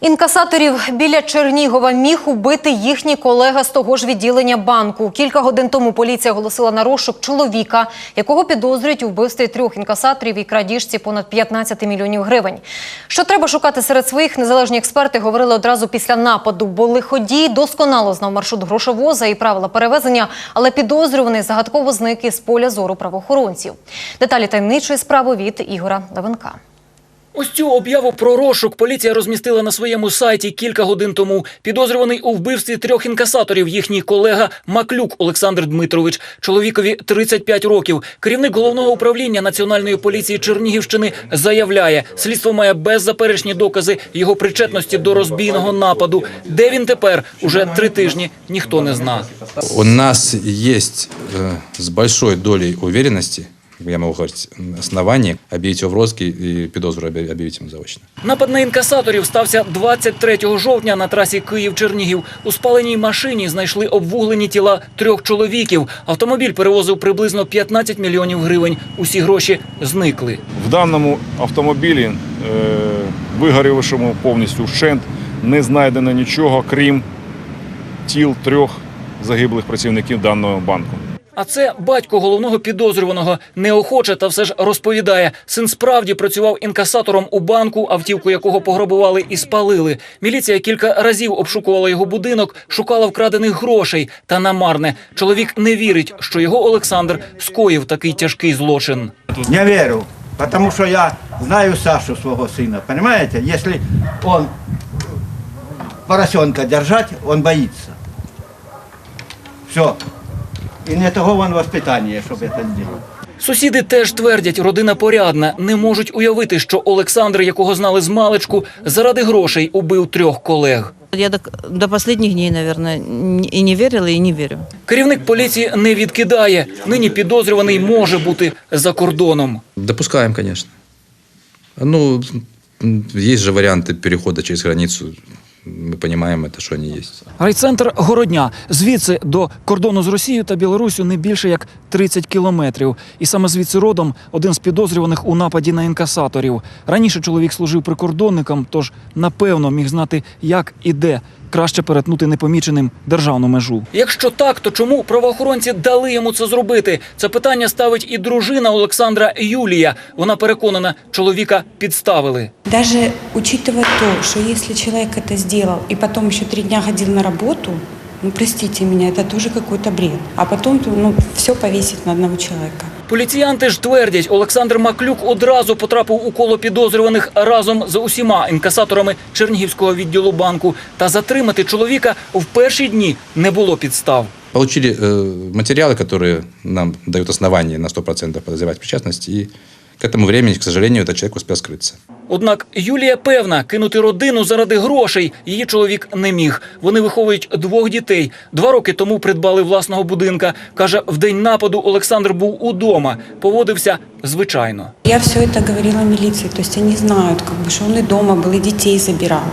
Інкасаторів біля Чернігова міг убити їхній колега з того ж відділення банку. Кілька годин тому поліція оголосила на розшук чоловіка, якого підозрюють у вбивстві трьох інкасаторів і крадіжці понад 15 мільйонів гривень. Що треба шукати серед своїх, незалежні експерти говорили одразу після нападу, бо лиходій досконало знав маршрут грошовоза і правила перевезення, але підозрюваний загадково зник із поля зору правоохоронців. Деталі таємничої справи від Ігора Левенка. Ось цю об'яву про розшук поліція розмістила на своєму сайті кілька годин тому. Підозрюваний у вбивстві трьох інкасаторів їхній колега Маклюк Олександр Дмитрович. Чоловікові 35 років. Керівник головного управління національної поліції Чернігівщини заявляє, слідство має беззаперечні докази його причетності до розбійного нападу. Де він тепер? Уже три тижні ніхто не зна. У нас есть э, с большой долей уверенности, я могу говорить, оснований объявить его в розыске и підозру объя- объявить ему заочно. Напад на інкасаторів стався 23 жовтня на трасі Київ-Чернігів. У спаленій машині знайшли обвуглені тіла трьох чоловіків. Автомобіль перевозив приблизно 15 мільйонів гривень. Усі гроші зникли. В даному автомобілі, е, вигорівшому повністю вщент, не знайдено нічого, крім тіл трьох загиблих працівників даного банку. А це батько головного підозрюваного неохоче та все ж розповідає. Син справді працював інкасатором у банку, автівку якого пограбували і спалили. Міліція кілька разів обшукувала його будинок, шукала вкрадених грошей та намарне. Чоловік не вірить, що його Олександр скоїв такий тяжкий злочин. Не верю, потому что я знаю Сашу, своего сына, понимаете? Если он поросенка держать, он боится. Все. И не того он воспитание, чтобы это делать. Сусіди теж твердять, родина порядна, не можуть уявити, що Олександр, якого знали з маличку, заради грошей убив трьох колег. Я до, до последних дней, наверное, н- и не верила, и не верю. Керівник поліції не відкидає. Нині підозрюваний може бути за кордоном. Допускаем, конечно. Ну, м, есть же варианты перехода через границу. Мы розуміємо що они є Райцентр Городня. Звідси до кордону з Росією та Білоруссю не більше як 30 кілометрів. І саме звідси родом один з підозрюваних у нападі на інкасаторів. Раніше чоловік служив прикордонником, тож напевно міг знати, як і де краще перетнути непоміченим державну межу. Якщо так, то чому правоохоронці дали йому це зробити? Це питання ставить і дружина Олександра Юлія. Вона переконана, чоловіка підставили. Даже учитывая то, что если человек это сделал и потом еще три дня ходил на работу, ну простите меня, это тоже какой-то бред. А потом ну, все повесить на одного человека. Поліціянти ж твердять, Олександр Маклюк одразу потрапив у коло підозрюваних разом з усіма інкасаторами Чернігівського відділу банку. Та затримати чоловіка в перші дні не було підстав. Получили э, материалы, которые нам дают основания на 100% подозревать в причастности, и к этому времени, к сожалению, этот человек успел скрыться. Однак Юлія певна, кинути родину заради грошей її чоловік не міг. Вони виховують двох дітей. Два роки тому придбали власного будинка. Каже, в день нападу Олександр був удома, поводився звичайно. Я все это говорила милиции, то есть они знают, как бы, что он и дома был, и детей забирал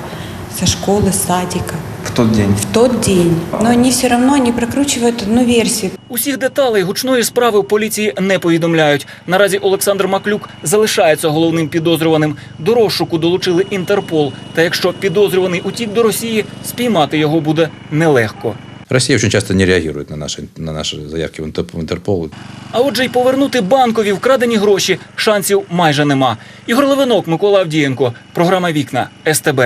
со школы, с садика. В тот день. В тот день. Но они все равно не прокручивают одну версию. Усіх деталей гучної справи в поліції не повідомляють. Наразі Олександр Маклюк залишається головним підозрюваним. До розшуку долучили Інтерпол. Та якщо підозрюваний утік до Росії, спіймати його буде нелегко. Россия очень часто не реагирует на наши, на наши заявки в Интерпол. А отже, й повернути банкові вкрадені гроші шансів майже нема. Ігор Левинок, Микола Авдієнко. Програма Вікна СТБ.